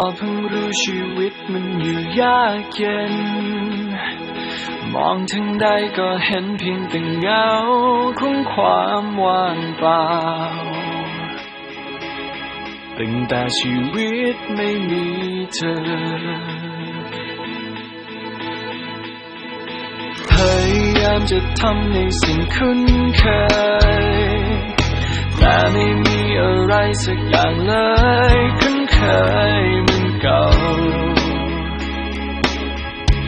ก็เพิ่งรู้ชีวิตมันอยู่ยากเย็น มองถึงใดก็เห็นเพียงแต่เงาของความว่างเปล่าตั้งแต่ชีวิตไม่มีเธอพยายามจะทำในสิ่งคุ้นเคย แต่ไม่มีอะไรสักอย่างเลยคุ้น เคยมันเก่า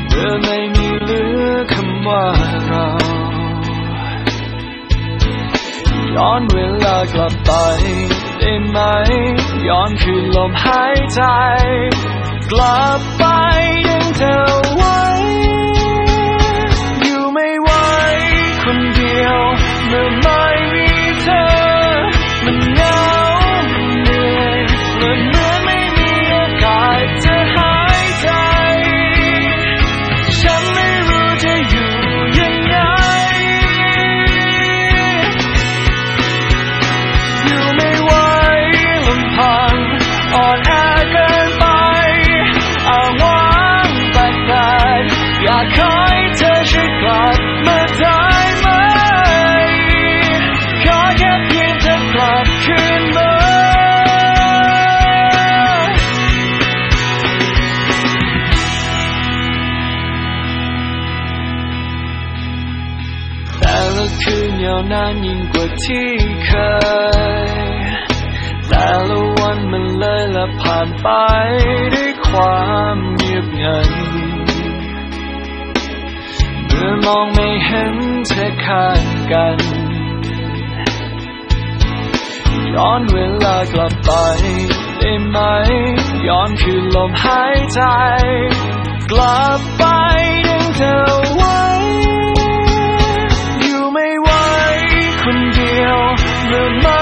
เมื่อไม่มีเหลือคำว่าเราย้อนเวลากลับไปได้ไหม ย้อนคืนลมหายใจ กลับไปยังเธอ แต่ละคืนยาวนานยิ่งกว่าที่เคย แต่ละวันมันเลยละผ่านไปด้วยความเงียบงันเมื่อมองไม่เห็นเธอขางกันย้อนเวลากลับไปได้ไหม ย้อนคืนลมหายใจ กลับไป เมื่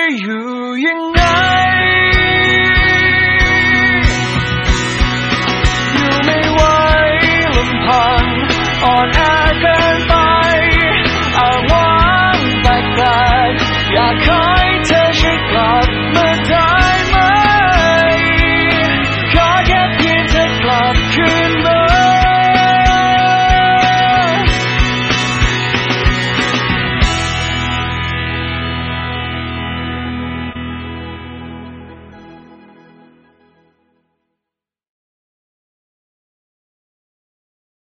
าย